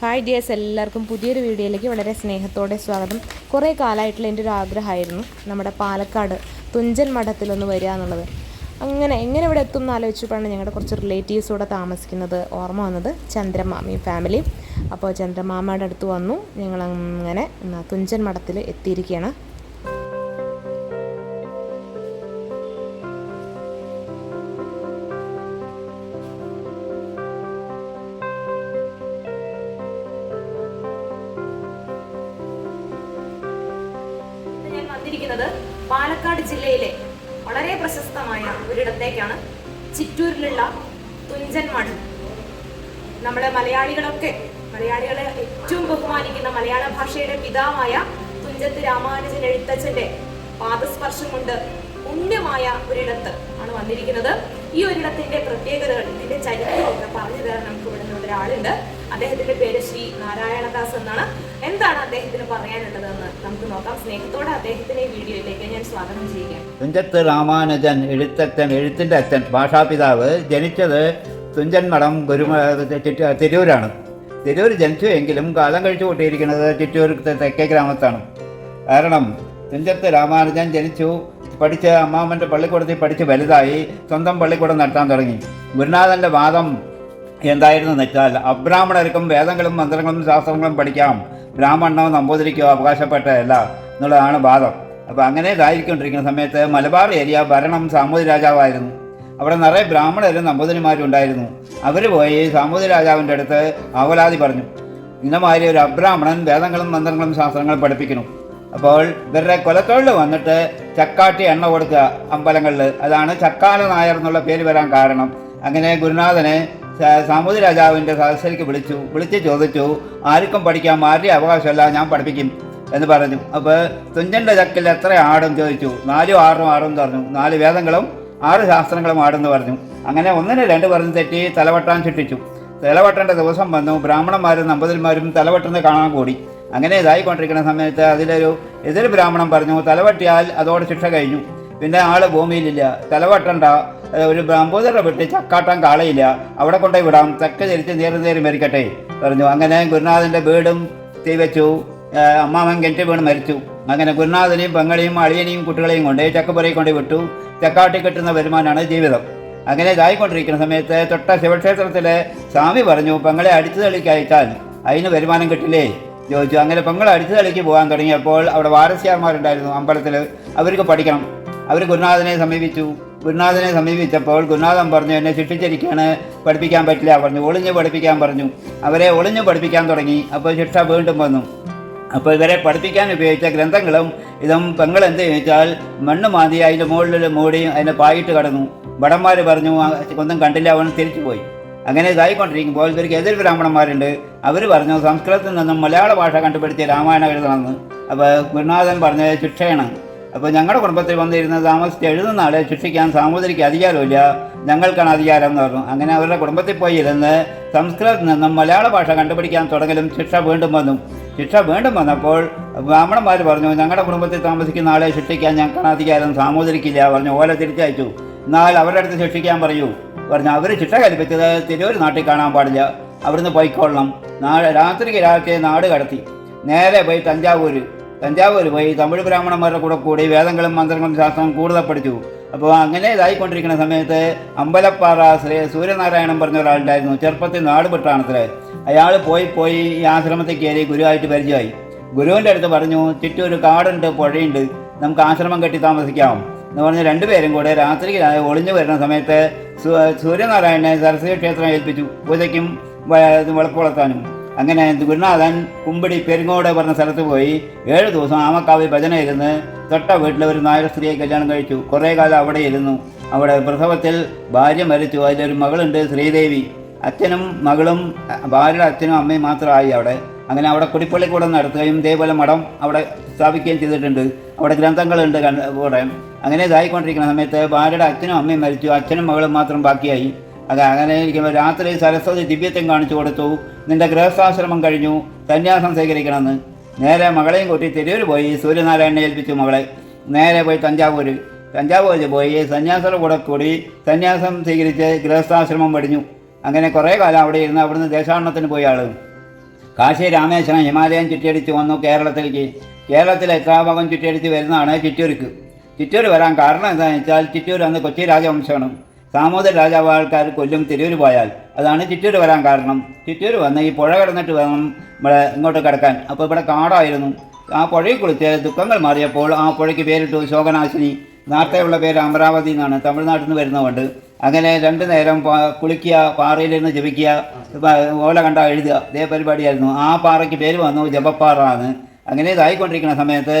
Hi dears എല്ലാവർക്കും പുതിയൊരു വീഡിയോയിലേക്ക് വളരെ സ്നേഹത്തോടെ സ്വാഗതം. കുറേ കാലമായിട്ടുള്ള എന്റെ ഒരു ആഗ്രഹമായിരുന്നു നമ്മുടെ പാലക്കാട് തുഞ്ചൻ മഠത്തിലൊന്ന് വരിക എന്നുള്ളത്. അങ്ങനെ എങ്ങനെ ഇവിടെ എത്തും എന്ന് ആലോചിച്ചപ്പോഴാണ് ഞങ്ങളുടെ കുറച്ച് റിലേറ്റീവ്സ് ഇവിടെ താമസിക്കുന്നത് ഓർമ്മ വന്നത് ചന്ദ്രമാമയും ഫാമിലി അപ്പോൾ ചന്ദ്രമാമയുടെ അടുത്ത് വന്നു. ഞങ്ങൾ അങ്ങനെ തുഞ്ചൻ മഠത്തിൽ എത്തിയിരിക്കുകയാണ്. ഞാൻ പാലക്കാട് ജില്ലയിലെ വളരെ പ്രശസ്തമായ ഒരിടത്തേക്കാണ്. ചിറ്റൂരിലുള്ള തുഞ്ചൻ മഠം. നമ്മുടെ മലയാളികളൊക്കെ മലയാളികളെ ഏറ്റവും ബഹുമാനിക്കുന്ന മലയാള ഭാഷയുടെ പിതാവായ തുഞ്ചത്ത് രാമാനുജൻ എഴുത്തച്ഛന്റെ പാദസ്പർശം കൊണ്ട് പുണ്യമായ ഒരിടത്ത് ആണ് വന്നിരിക്കുന്നത്. ഈ ഒരിടത്തിന്റെ പ്രത്യേകതകൾ ഇതിന്റെ ചരിത്രമൊക്കെ പറഞ്ഞു തരാൻ നമുക്ക് ഇവിടെ നിന്ന് ഒരാളുണ്ട്. അദ്ദേഹത്തിന്റെ പേര് ശ്രീ നാരായണദാസ് എന്നാണ്. എന്താണ് അദ്ദേഹത്തിന് പറയാനുള്ളതെന്ന് നമുക്ക് നോക്കാം. സ്നേഹത്തോടെ അദ്ദേഹത്തിന്റെ വീഡിയോയിലേക്ക് ഞാൻ സ്വാഗതം ചെയ്യുകയാണ്. തുഞ്ചത്ത് രാമാനുജൻ എഴുത്തച്ഛൻ എഴുത്തിന്റെ അച്ഛൻ ഭാഷാപിതാവ് ജനിച്ചത് തുഞ്ചൻ മഠം ഗുരുമ തിരൂരാണ്. തിരൂർ ജനിച്ചു എങ്കിലും കാലം കഴിച്ചു കൂട്ടിയിരിക്കുന്നത് ചിറ്റൂർ തെക്കേ ഗ്രാമത്താണ്. കാരണം തുഞ്ചത്ത് രാമാനുജൻ ജനിച്ചു പഠിച്ച് അമ്മാമ്മന്റെ പള്ളിക്കൂടത്തിൽ പഠിച്ച് വലുതായി സ്വന്തം പള്ളിക്കൂടം നടത്താൻ തുടങ്ങി. ഗുരുനാഥന്റെ വാദം എന്തായിരുന്നെന്ന് വെച്ചാൽ അബ്രാഹ്മണർക്കും വേദങ്ങളും മന്ത്രങ്ങളും ശാസ്ത്രങ്ങളും പഠിക്കാം. ബ്രാഹ്മണനോ നമ്പൂതിരിക്കോ അവകാശപ്പെട്ടതല്ല എന്നുള്ളതാണ് വാദം. അപ്പോൾ അങ്ങനെ ഇതായിരിക്കൊണ്ടിരിക്കുന്ന സമയത്ത് മലബാർ ഏരിയ ഭരണം സാമൂതി രാജാവായിരുന്നു. അവിടെ നിറയെ ബ്രാഹ്മണരും നമ്പൂതിരിമാരും ഉണ്ടായിരുന്നു. അവർ പോയി സാമൂതി രാജാവിന്റെ അടുത്ത് അവലാതി പറഞ്ഞു. ഇന്നമാതിരി ഒരു അബ്രാഹ്മണൻ വേദങ്ങളും മന്ത്രങ്ങളും ശാസ്ത്രങ്ങളും പഠിപ്പിക്കുന്നു. അപ്പോൾ ഇവരുടെ കൊലത്തൊഴിൽ വന്നിട്ട് ചക്കാട്ടി എണ്ണ കൊടുക്കുക അമ്പലങ്ങളിൽ. അതാണ് ചക്കാല നായർ എന്നുള്ള പേര് വരാൻ കാരണം. അങ്ങനെ ഗുരുനാഥനെ സാമൂതി രാജാവിന്റെ സദസ്സിലേക്ക് വിളിച്ചു വിളിച്ച് ചോദിച്ചു ആർക്കും പഠിക്കാം ആരുടെ അവകാശമല്ല ഞാൻ പഠിപ്പിക്കും എന്ന് പറഞ്ഞു. അപ്പോൾ തുഞ്ചന്റെ ചക്കിൽ എത്ര ആടും ചോദിച്ചു. നാലും ആറും ആറും പറഞ്ഞു. നാല് വേദങ്ങളും ആറ് ശാസ്ത്രങ്ങളും ആടെന്ന് പറഞ്ഞു. അങ്ങനെ ഒന്നിന് രണ്ട് പറഞ്ഞ് തെറ്റി തലവട്ടാൻ ചുട്ടിച്ചു തലവട്ടേണ്ട ദിവസം വന്നു. ബ്രാഹ്മണന്മാരും നമ്പതിന്മാരും തലവട്ടുന്നത് കാണാൻ കൂടി. അങ്ങനെ ഇതായിക്കൊണ്ടിരിക്കുന്ന സമയത്ത് അതിലൊരു എതിർ ബ്രാഹ്മണൻ പറഞ്ഞു തലവട്ടിയാൽ അതോടെ ശിക്ഷ കഴിഞ്ഞു. പിന്നെ ആൾ ഭൂമിയിലില്ല. തലവട്ടണ്ട. ഒരു ബ്രാഹ്മോദര വെട്ടി ചക്കാട്ടം കാളയില്ല. അവിടെ കൊണ്ടുപോയി വിടാം. തെക്ക് തിരിച്ച് നേരെ നേരെ മരിക്കട്ടെ പറഞ്ഞു. അങ്ങനെ ഗുരുനാഥന്റെ വീടും തീ വെച്ചു. അമ്മാവൻ കിണറ്റ് വീണ് മരിച്ചു. അങ്ങനെ ഗുരുനാഥനെയും പെങ്ങളെയും അളിയനെയും കുട്ടികളെയും കൊണ്ട് ചക്കപ്പുറയിൽ കൊണ്ട് വിട്ടു. ചക്കാട്ടി കിട്ടുന്ന വരുമാനമാണ് ജീവിതം. അങ്ങനെ ഇതായിക്കൊണ്ടിരിക്കുന്ന സമയത്ത് തൊട്ട ശിവക്ഷേത്രത്തിലെ സ്വാമി പറഞ്ഞു പെങ്ങളെ അടിച്ചു തളിക്ക് അയച്ചാൽ അതിന് വരുമാനം കിട്ടില്ലേ? ചോദിച്ചു. അങ്ങനെ പെങ്ങളെ അടിച്ചു തളിക്ക് പോകാൻ തുടങ്ങിയപ്പോൾ അവിടെ വാരസ്യാർമാരുണ്ടായിരുന്നു അമ്പലത്തിൽ അവർക്ക് പഠിക്കണം. അവർ ഗുരുനാഥനെ സമീപിച്ചു. ഗുരുനാഥനെ സമീപിച്ചപ്പോൾ ഗുരുനാഥൻ പറഞ്ഞു എന്നെ ശിക്ഷിച്ചിരിക്കുകയാണ് പഠിപ്പിക്കാൻ പറ്റില്ല പറഞ്ഞു. ഒളിഞ്ഞു പഠിപ്പിക്കാൻ പറഞ്ഞു. അവരെ ഒളിഞ്ഞു പഠിപ്പിക്കാൻ തുടങ്ങി. അപ്പോൾ ശിക്ഷ വീണ്ടും വന്നു. അപ്പോൾ ഇവരെ പഠിപ്പിക്കാൻ ഉപയോഗിച്ച ഗ്രന്ഥങ്ങളും ഇതും പെങ്ങൾ എന്ത് ചോദിച്ചാൽ മണ്ണ് മാന്തി അതിന്റെ മുകളിൽ മൂടി അതിനെ പായിട്ട് കടന്നു. ഭടന്മാർ പറഞ്ഞു ഒന്നും കണ്ടില്ല അവൻ തിരിച്ചു പോയി. അങ്ങനെ ഇതായിക്കൊണ്ടിരിക്കുമ്പോൾ ഇവർക്ക് എതിർ ബ്രാഹ്മണന്മാരുണ്ട്. അവർ പറഞ്ഞു സംസ്കൃതത്തിൽ നിന്നും മലയാള ഭാഷ കണ്ടുപിടിച്ച് രാമായണം എഴുതണമെന്ന് അപ്പോൾ ഗുരുനാഥൻ പറഞ്ഞത് ശിക്ഷയാണ്. അപ്പോൾ ഞങ്ങളുടെ കുടുംബത്തിൽ വന്നിരുന്ന് താമസിച്ച് എഴുതുന്ന ആളെ ശിക്ഷിക്കാൻ സാമൂതിരിക്ക് അധികാരമില്ല. ഞങ്ങൾക്കാണ് അധികാരം എന്ന് പറഞ്ഞു. അങ്ങനെ അവരുടെ കുടുംബത്തിൽ പോയി ഇരുന്ന് സംസ്കൃതത്തിൽ നിന്നും മലയാള ഭാഷ കണ്ടുപിടിക്കാൻ തുടങ്ങലും ശിക്ഷ വീണ്ടും വന്നു. ശിക്ഷ വീണ്ടും വന്നപ്പോൾ ബ്രാഹ്മണന്മാർ പറഞ്ഞു ഞങ്ങളുടെ കുടുംബത്തിൽ താമസിക്കുന്ന ആളെ ശിക്ഷിക്കാൻ ഞങ്ങൾക്കാണ് അധികാരം. സാമൂതിരിക്കില്ല. പറഞ്ഞു ഓല തിരിച്ചയച്ചു. എന്നാൽ അവരുടെ അടുത്ത് ശിക്ഷിക്കാൻ പറയൂ. പറഞ്ഞു അവർ ശിക്ഷ കൽപ്പിച്ചത് തിരൂർ നാട്ടിൽ കാണാൻ പാടില്ല. അവിടുന്ന് പോയിക്കൊള്ളണം. നാളെ രാത്രിക്ക് രാത്രി നാട് കടത്തി. നേരെ പോയി തഞ്ചാവൂർ തഞ്ചാവൂർ പോയി തമിഴ് ബ്രാഹ്മണന്മാരുടെ കൂടെ കൂടി വേദങ്ങളും മന്ത്രങ്ങളും ശാസ്ത്രവും കൂടുതൽ പഠിച്ചു അപ്പോൾ അങ്ങനെ ഇതായിക്കൊണ്ടിരിക്കുന്ന സമയത്ത് അമ്പലപ്പാറ ശ്രീ സൂര്യനാരായണൻ പറഞ്ഞ ഒരാളുണ്ടായിരുന്നു ചെറുപ്പത്തിൽ നാട് വിട്ടാണത്രേ അയാൾ പോയി പോയി ഈ ആശ്രമത്തിൽ കയറി ഗുരുവായിട്ട് പരിചയമായി. ഗുരുവിന്റെ അടുത്ത് പറഞ്ഞു ഒരു കാടുണ്ട് പുഴയുണ്ട് നമുക്ക് ആശ്രമം കെട്ടി താമസിക്കാം. എന്ന് പറഞ്ഞ് രണ്ടുപേരും കൂടെ രാത്രി ഒളിഞ്ഞു വരുന്ന സമയത്ത് സൂര്യനാരായണനെ സരസ്വതി ക്ഷേത്രം ഏൽപ്പിച്ചു. പൂജയ്ക്കും വിളക്ക് ഇത് വിളക്കുവളർത്താനും അങ്ങനെ ഗുരുനാഥൻ കുമ്പടി പെരുങ്ങോട് പറഞ്ഞ സ്ഥലത്ത് പോയി ഏഴ് ദിവസം ആമക്കാവി ഭജന ഇരുന്ന് തൊട്ട വീട്ടിലെ ഒരു നായർ സ്ത്രീയെ കല്യാണം കഴിച്ചു. കുറേ കാലം അവിടെ ഇരുന്നു. അവിടെ പ്രസവത്തിൽ ഭാര്യ മരിച്ചു. അതിലൊരു മകളുണ്ട് ശ്രീദേവി. അച്ഛനും മകളും ഭാര്യയുടെ അച്ഛനും അമ്മയും മാത്രമായി അവിടെ. അങ്ങനെ അവിടെ കുടിപ്പള്ളിക്കൂടം നടത്തുകയും ഇതേപോലെ മഠം അവിടെ സ്ഥാപിക്കുകയും ചെയ്തിട്ടുണ്ട്. അവിടെ ഗ്രന്ഥങ്ങളുണ്ട് കൂടെ അങ്ങനെ ഇതായിക്കൊണ്ടിരിക്കുന്ന സമയത്ത് ഭാര്യയുടെ അച്ഛനും അമ്മയും മരിച്ചു. അച്ഛനും മകളും മാത്രം ബാക്കിയായി. അത് അങ്ങനെ ഇരിക്കുമ്പോൾ രാത്രി സരസ്വതി ദിവ്യത്വം കാണിച്ചു കൊടുത്തു. നിന്റെ ഗൃഹസ്ഥാശ്രമം കഴിഞ്ഞു. സന്യാസം സ്വീകരിക്കണമെന്ന്. നേരെ മകളെയും കൂട്ടി തിരൂർ പോയി. സൂര്യനാരായണനെ ഏൽപ്പിച്ചു മകളെ. നേരെ പോയി തഞ്ചാവൂർ തഞ്ചാവൂർ പോയി സന്യാസിയുടെ കൂടെ കൂടി സന്യാസം സ്വീകരിച്ച് ഗൃഹസ്ഥാശ്രമം പടിഞ്ഞു. അങ്ങനെ കുറേ കാലം അവിടെ ഇരുന്ന് അവിടുന്ന് ദേശാടനത്തിന് പോയ ആൾ കാശി രാമേശ്വരം ഹിമാലയം ചുറ്റിയടിച്ച് വന്നു കേരളത്തിലേക്ക്. കേരളത്തിലെ എക്കാഭാഗം ഭാഗം ചുറ്റിയടിച്ച് വരുന്നതാണ് ചിറ്റൂർക്ക്. ചിറ്റൂർ വരാൻ കാരണം എന്താണെന്ന് വെച്ചാൽ ചിറ്റൂർ അന്ന് കൊച്ചി രാജവംശമാണ്. സാമൂതിര രാജാവ് ആൾക്കാർ കൊല്ലും തിരൂർ പോയാൽ അതാണ് ചിറ്റൂർ വരാൻ കാരണം. ചിറ്റൂർ വന്ന് ഈ പുഴ കിടന്നിട്ട് വേണം ഇവിടെ ഇങ്ങോട്ട് കിടക്കാൻ. അപ്പോൾ ഇവിടെ കാടായിരുന്നു. ആ പുഴയിൽ കുളിച്ച് ദുഃഖങ്ങൾ മാറിയപ്പോൾ ആ പുഴയ്ക്ക് പേരിട്ടു ശോകനാശിനി. നേരത്തെയുള്ള പേര് അമരാവതി എന്നാണ്. തമിഴ്നാട്ടിൽ നിന്ന് വരുന്നതുകൊണ്ട്. അങ്ങനെ രണ്ടു നേരം കുളിക്കുക പാറയിലിരുന്ന് ജപിക്കുക ഓല കണ്ട എഴുതുക. ഇതേ പരിപാടിയായിരുന്നു. ആ പാറയ്ക്ക് പേര് വന്നു ജപപ്പാറ എന്ന് അങ്ങനെ ഇതായിക്കൊണ്ടിരിക്കുന്ന സമയത്ത്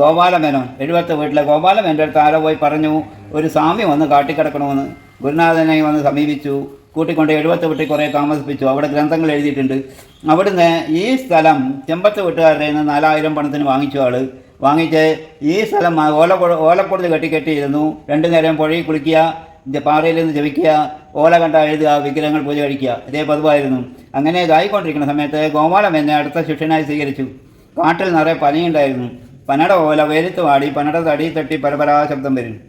ഗോപാലമേനോൻ എഴുപത്ത് വീട്ടിലെ ഗോപാലമേന്റെ അടുത്ത് ആരോ പോയി പറഞ്ഞു ഒരു സ്വാമി വന്ന് കാട്ടിക്കിടക്കണമെന്ന്. ഗുരുനാഥനെ വന്ന് സമീപിച്ചു കൂട്ടിക്കൊണ്ട് എഴുപത്ത് വീട്ടിൽ കുറേ താമസിപ്പിച്ചു അവിടെ ഗ്രന്ഥങ്ങൾ എഴുതിയിട്ടുണ്ട്. അവിടുന്ന് ഈ സ്ഥലം ചെമ്പത്ത് വീട്ടുകാരുടെ നിന്ന് നാലായിരം പണത്തിന് വാങ്ങിച്ചു ആൾ വാങ്ങിച്ച് ഈ സ്ഥലം ഓല ഓലക്കൊടുത്ത് കെട്ടി കെട്ടിയിരുന്നു. രണ്ടു നേരം പുഴയിൽ കുളിക്കുക പാറയിൽ നിന്ന് ജപിക്കുക ഓല കണ്ട എഴുതുക വിഗ്രഹങ്ങൾ പൂജ കഴിക്കുക. ഇതേ പതിവായിരുന്നു. അങ്ങനെ ഇതായിക്കൊണ്ടിരിക്കുന്ന സമയത്ത് ഗോപാലം എന്നെ അടുത്ത ശിഷ്യനായി സ്വീകരിച്ചു. കാട്ടിൽ നിറയെ പനിയുണ്ടായിരുന്നു. പനട ഓല വെയിലത്ത് വാടി പനട തടി തട്ടി പരപരാ ശബ്ദം വരും.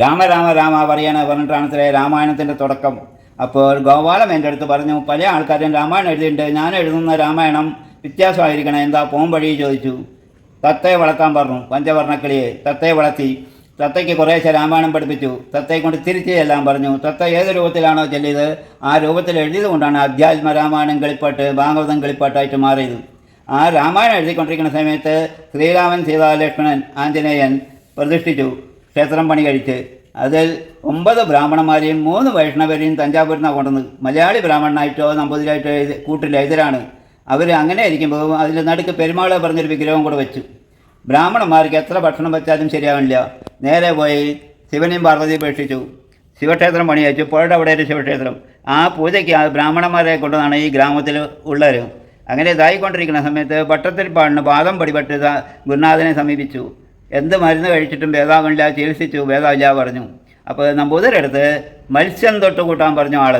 രാമ രാമ രാമ പറയാണ് പറഞ്ഞിട്ടാണ് ഇത്രേ രാമായണത്തിന്റെ തുടക്കം. അപ്പോൾ ഗോപാലം എന്റെ അടുത്ത് പറഞ്ഞു പല ആൾക്കാരും രാമായണം എഴുതിയിട്ടുണ്ട്. ഞാൻ എഴുതുന്ന രാമായണം വ്യത്യാസമായിരിക്കണം. എന്താ പോം വഴി? ചോദിച്ചു. തത്തയെ വളർത്താൻ പറഞ്ഞു പഞ്ചവർണക്കിളിയെ. തത്തയെ വളർത്തി. തത്തയ്ക്ക് കുറേശ്ശെ രാമായണം പഠിപ്പിച്ചു. തത്തയെ കൊണ്ട് തിരിച്ച് ചെല്ലാൻ പറഞ്ഞു. തത്ത ഏത് രൂപത്തിലാണോ ചെല്ലിയത്? ആ രൂപത്തിൽ എഴുതിയത് കൊണ്ടാണ് അധ്യാത്മ രാമായണം കളിപ്പാട്ട് ഭാഗവതം കളിപ്പാട്ടായിട്ട് മാറിയത്. ആ രാമായണം എഴുതിക്കൊണ്ടിരിക്കുന്ന സമയത്ത് ശ്രീരാമൻ സീതാ ലക്ഷ്മണൻ ആഞ്ജനേയൻ പ്രതിഷ്ഠിച്ചു. ക്ഷേത്രം പണി കഴിച്ച്. അതിൽ ഒമ്പത് ബ്രാഹ്മണന്മാരെയും മൂന്ന് വൈഷ്ണവരെയും തഞ്ചാവൂരിൽ നിന്നാണ് കൊണ്ടുവന്നത്. മലയാളി ബ്രാഹ്മണനായിട്ടോ നമ്പൂതിരായിട്ടോ എഴുതി കൂട്ടില്ല എതിരാണ് അവർ അങ്ങനെ ഇരിക്കുമ്പോൾ അതിൽ നടുക്ക് പെരുമാളെ പറഞ്ഞൊരു വിഗ്രഹം കൂടെ വെച്ചു. ബ്രാഹ്മണന്മാർക്ക് എത്ര ഭക്ഷണം വെച്ചാലും ശരിയാവില്ല. നേരെ പോയി ശിവനെയും പാർവതിയും ഉപേക്ഷിച്ചു. ശിവക്ഷേത്രം പണിയച്ചു പുഴയുടെ അവിടെ ഒരു ശിവക്ഷേത്രം. ആ പൂജയ്ക്ക് ആ ബ്രാഹ്മണന്മാരെ കൊണ്ടുവന്നാണ് ഈ ഗ്രാമത്തിൽ ഉള്ളവർ അങ്ങനെ ഇതായിക്കൊണ്ടിരിക്കുന്ന സമയത്ത് പട്ടത്തിരിപ്പാടിന് പാദം പടിപെട്ട് ഗുരുനാഥനെ സമീപിച്ചു. എന്ത് മരുന്ന് കഴിച്ചിട്ടും ഭേദാവില്ല ചികിത്സിച്ചു ഭേദമില്ല പറഞ്ഞു. അപ്പോൾ നമ്പൂതിരടുത്ത് മത്സ്യം തൊട്ട് കൂട്ടാൻ പറഞ്ഞു ആൾ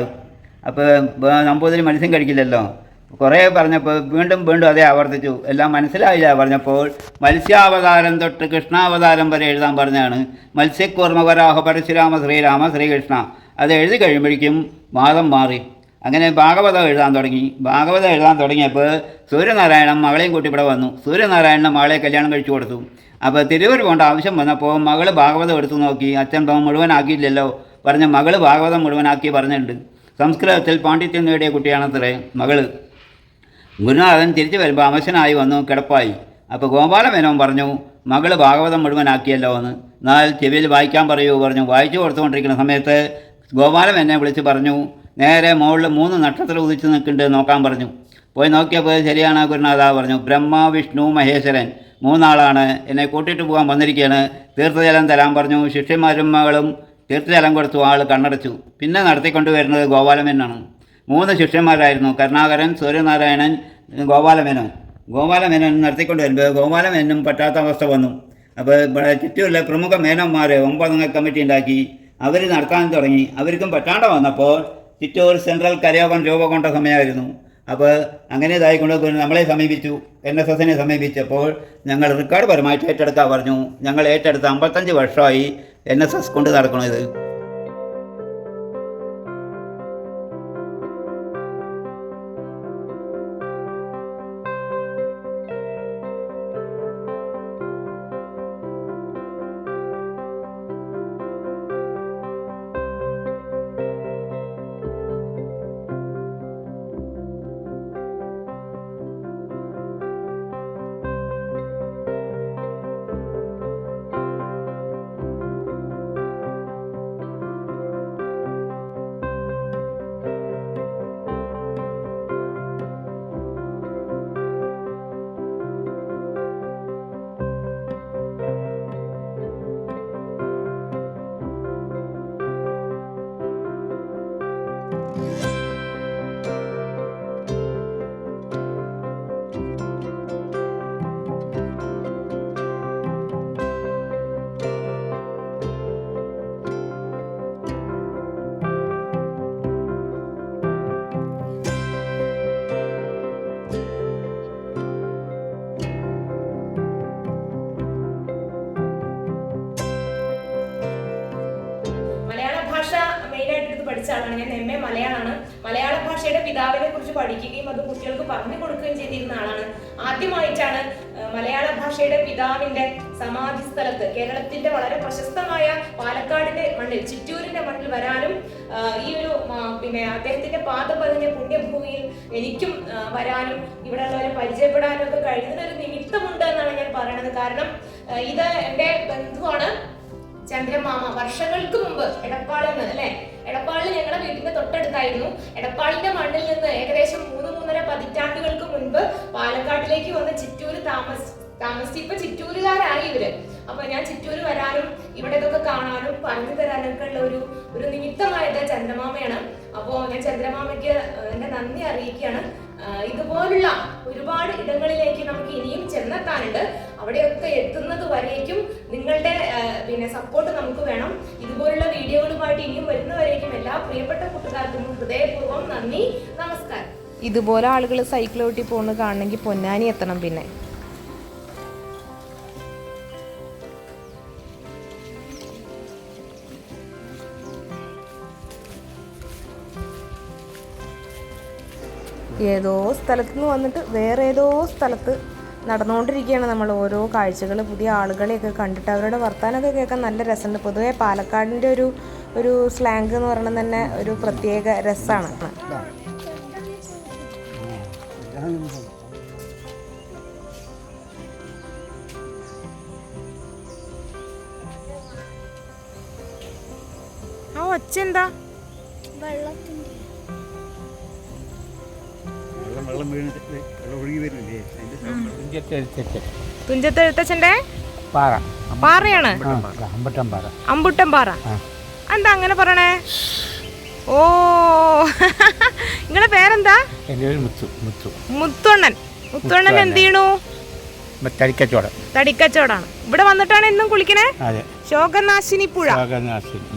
അപ്പോൾ നമ്പൂതിരി മത്സ്യം കഴിക്കില്ലല്ലോ. കുറേ പറഞ്ഞപ്പോൾ വീണ്ടും വീണ്ടും അതേ ആവർത്തിച്ചു. എല്ലാം മനസ്സിലായില്ല പറഞ്ഞപ്പോൾ മത്സ്യാവതാരം തൊട്ട് കൃഷ്ണാവതാരം വരെ എഴുതാൻ പറഞ്ഞാണ്. മത്സ്യക്കൂർമ്മവരാഹ പരശുരാമ ശ്രീരാമ ശ്രീകൃഷ്ണ. അത് എഴുതി കഴിയുമ്പോഴേക്കും വാദം മാറി. അങ്ങനെ ഭാഗവതം എഴുതാൻ തുടങ്ങി. ഭാഗവതം എഴുതാൻ തുടങ്ങിയപ്പോൾ സൂര്യനാരായണൻ മകളെയും കൂട്ടി ഇവിടെ വന്നു. സൂര്യനാരായണൻ മകളെ കല്യാണം കഴിച്ചു കൊടുത്തു. അപ്പോൾ തിരുവൂർ പോകേണ്ട ആവശ്യം വന്നപ്പോൾ മകൾ ഭാഗവതം എടുത്തു നോക്കി. അച്ഛൻ മുഴുവനാക്കിയില്ലല്ലോ പറഞ്ഞ മകൾ ഭാഗവതം മുഴുവനാക്കി പറഞ്ഞിട്ടുണ്ട്. സംസ്കൃതത്തിൽ പാണ്ഡിത്യം നേടിയ കുട്ടിയാണത്രേ മകൾ ഗുരുനാഥൻ തിരിച്ചു വരുമ്പോൾ അമശനായി വന്നു കിടപ്പായി. അപ്പോൾ ഗോപാലമേനോൻ പറഞ്ഞു മകൾ ഭാഗവതം മുഴുവനാക്കിയല്ലോ എന്ന്. എന്നാൽ ചെവിയിൽ വായിക്കാൻ പറയൂ പറഞ്ഞു. വായിച്ചു കൊടുത്തുകൊണ്ടിരിക്കുന്ന സമയത്ത് ഗോപാലം എന്നെ വിളിച്ച് പറഞ്ഞു നേരെ മുകളിൽ മൂന്ന് നക്ഷത്രം ഉദിച്ച് നിൽക്കുന്നുണ്ട് നോക്കാൻ പറഞ്ഞു. പോയി നോക്കിയപ്പോൾ ശരിയാണ് ഗുരുനാഥ പറഞ്ഞു ബ്രഹ്മ വിഷ്ണു മഹേശ്വരൻ മൂന്നാളാണ്. എന്നെ കൂട്ടിയിട്ട് പോകാൻ വന്നിരിക്കുകയാണ്. തീർത്ഥജലം തരാൻ പറഞ്ഞു. ശിഷ്യന്മാരും മകളും തീർത്ഥജലം കൊടുത്തു ആൾ കണ്ണടച്ചു. പിന്നെ നടത്തിക്കൊണ്ടുവരുന്നത് ഗോപാലമേനാണ്. മൂന്ന് ശിഷ്യന്മാരായിരുന്നു. കരുണാകരൻ സൂര്യനാരായണൻ ഗോപാലമേനോ ഗോപാലമേനൻ നടത്തിക്കൊണ്ട് വരുമ്പോൾ ഗോപാലമേനും പറ്റാത്ത അവസ്ഥ വന്നു. അപ്പോൾ ചുറ്റുമുള്ള പ്രമുഖ മേനന്മാർ ഒമ്പതംഗ കമ്മിറ്റി ഉണ്ടാക്കി. അവർ നടത്താൻ തുടങ്ങി. അവർക്കും പറ്റാണ്ട് വന്നപ്പോൾ ചിറ്റൂർ സെൻട്രൽ കരയോഗം രൂപകൊണ്ട സമയമായിരുന്നു. അപ്പോൾ അങ്ങനെ ഇതായിക്കൊണ്ട് നമ്മളെ സമീപിച്ചു. എൻ എസ് എസിനെ സമീപിച്ചപ്പോൾ ഞങ്ങൾ റെക്കോർഡ് പരമായിട്ട് ഏറ്റെടുക്കാൻ പറഞ്ഞു. ഞങ്ങൾ ഏറ്റെടുത്ത് അമ്പത്തഞ്ച് വർഷമായി എൻ എസ് എസ് കൊണ്ട് നടക്കണത് മലയാളമാണ്. മലയാള ഭാഷയുടെ പിതാവിനെ കുറിച്ച് പഠിക്കുകയും അത് കുട്ടികൾക്ക് പറഞ്ഞു കൊടുക്കുകയും ചെയ്തിരുന്ന ആളാണ്. ആദ്യമായിട്ടാണ് മലയാള ഭാഷയുടെ പിതാവിന്റെ സമാധി സ്ഥലത്ത് കേരളത്തിന്റെ വളരെ പ്രശസ്തമായ പാലക്കാടിന്റെ മണ്ണിൽ ചിറ്റൂരിന്റെ മണ്ണിൽ വരാനും ഈ ഒരു പിന്നെ അദ്ദേഹത്തിന്റെ പാത പതിഞ്ഞ പുണ്യഭൂമിയിൽ എനിക്കും വരാനും ഇവിടെ ഉള്ളവരെ പരിചയപ്പെടാനും ഒക്കെ കഴിയുന്ന ഒരു നിമിത്തമുണ്ട് എന്നാണ് ഞാൻ പറയുന്നത്. കാരണം ഇത് എന്റെ ബന്ധുവാണ്. ചന്ദ്രമാമ വർഷങ്ങൾക്ക് മുമ്പ് എടപ്പാളിൽ നിന്ന് അല്ലെ? എടപ്പാളിൽ ഞങ്ങളുടെ വീടിന്റെ തൊട്ടടുത്തായിരുന്നു. എടപ്പാളിന്റെ മണ്ണിൽ നിന്ന് ഏകദേശം മൂന്ന് മൂന്നര പതിറ്റാണ്ടുകൾക്ക് മുൻപ് പാലക്കാട്ടിലേക്ക് വന്ന് ചിറ്റൂര് താമസ താമസിച്ച് ഇപ്പൊ ചിറ്റൂരുകാരായി ഇവർ. അപ്പൊ ഞാൻ ചിറ്റൂര് വരാനും ഇവിടെ ഇതൊക്കെ കാണാനും പറഞ്ഞു തരാനൊക്കെ ഉള്ള ഒരു ഒരു നിമിത്തമായത് ചന്ദ്രമാമയാണ്. അപ്പോ ഞാൻ ചന്ദ്രമാമയ്ക്ക് എന്റെ നന്ദി അറിയിക്കുകയാണ്. ഇതുപോലുള്ള ഒരുപാട് ഇടങ്ങളിലേക്ക് നമുക്ക് ഇനിയും ചെന്നെത്താനുണ്ട്. അവിടെയൊക്കെ എത്തുന്നത് വരേക്കും പിന്നെ സപ്പോർട്ട് നമുക്ക് വേണം. ഇതുപോലുള്ള വീഡിയോകളുമായിട്ട് ഇനിയും വരുന്നവരേക്കും എല്ലാ പ്രിയപ്പെട്ട കൂട്ടുകാർക്കും ഹൃദയപൂർവം നന്ദി നമസ്കാരം. ഇതുപോലെ ആളുകൾ സൈക്കിൾ ഓട്ടി പോകുന്നത് കാണണമെങ്കിൽ പൊന്നാനി എത്തണം പിന്നെ. ഏതോ സ്ഥലത്ത് നിന്ന് വന്നിട്ട് വേറെ ഏതോ സ്ഥലത്ത് നടന്നുകൊണ്ടിരിക്കുകയാണ് നമ്മൾ. ഓരോ കാഴ്ചകൾ പുതിയ ആളുകളെയൊക്കെ കണ്ടിട്ട് അവരുടെ വർത്തമാനമൊക്കെ കേൾക്കാൻ നല്ല രസമുണ്ട്. പൊതുവെ പാലക്കാടിന്റെ ഒരു ഒരു സ്ലാങ് എന്ന് പറയുന്നത് തന്നെ ഒരു പ്രത്യേക രസമാണ്. ആ ഒച്ച എന്താ? വെള്ളം വെള്ളം വീണിട്ട് വെള്ളം ഒഴുകി വരുന്നില്ലേ? അതിന്റെ തുഞ്ചത്തെഴുത്തച്ഛന്റെ പാറ. പാറയാണ്? അമ്പുട്ടം പാറ എന്താ അങ്ങനെ പറയണേ? ഓ. നിങ്ങളെ പേരെന്താ? മുത്തുണ്ണൻ മുത്തുണ്ണൻ എന്ത് ചെയ്യണു? തരിക്കച്ചോടം തടിക്കച്ചോടാണ് ഇവിടെ വന്നിട്ടാണ് എന്നും കുളിക്കണേ? അതെ. ശോകനാശിനി. പുഴ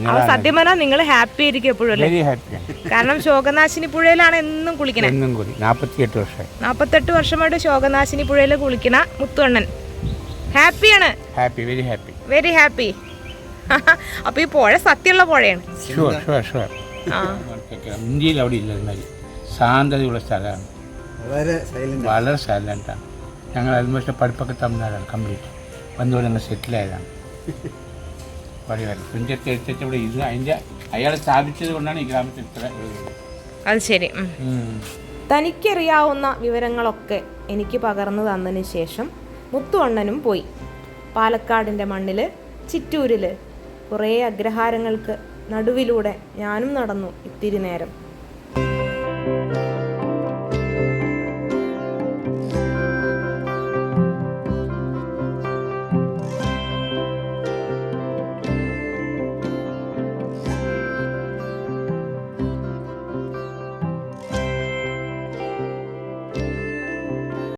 അവ സത്യം പറഞ്ഞാൽ നിങ്ങൾ ഹാപ്പി ആയിരിക്കും എപ്പോഴും അല്ലേ? വെരി ഹാപ്പിയാണ് കാരണം ശോകനാശിനി പുഴയിലാണ് എന്നും കുളിക്കണേ. എന്നും കുളി. നാൽപ്പത്തിയെട്ട് വർഷം നാപ്പത്തെട്ട് വർഷമായിട്ട് ശോകനാശിനി പുഴയിൽ കുളിക്കണ മുത്തുവണ്ണൻ ഹാപ്പിയാണ്? Happy very happy very happy അപ്പൊ ഈ പുഴ സത്യമുള്ള പുഴയാണ്. ഷുവർ ഷുവർ ഷുവർ ആ. ഇന്ത്യയിൽ അവിടെ ഇല്ല ശാന്തതയുള്ള സ്ഥലമാണ്. വളരെ സൈലന്റ് ആണ്. ഞങ്ങൾ ആൽമോസ്റ്റ് പഠിപ്പൊക്കെ തമിഴ്നാടാണ് കംപ്ലീറ്റ് വന്നുകൊണ്ട് ഞങ്ങൾ സെറ്റിലായതാണ് പറയുമല്ലോ തുഞ്ചത്ത് എടുത്തിട്ട് ഇവിടെ ഇത് അതിന്റെ അയാൾ സ്ഥാപിച്ചത് കൊണ്ടാണ് ഈ ഗ്രാമത്തിൽ ഇത്ര അത് ശരി. തനിക്കറിയാവുന്ന വിവരങ്ങളൊക്കെ എനിക്ക് പകർന്നു തന്നതിന് ശേഷം മുത്തുവണ്ണനും പോയി. പാലക്കാടിന്റെ മണ്ണിൽ ചിറ്റൂരിൽ കുറേ അഗ്രഹാരങ്ങൾക്ക് നടുവിലൂടെ ഞാനും നടന്നു ഇത്തിരി നേരം.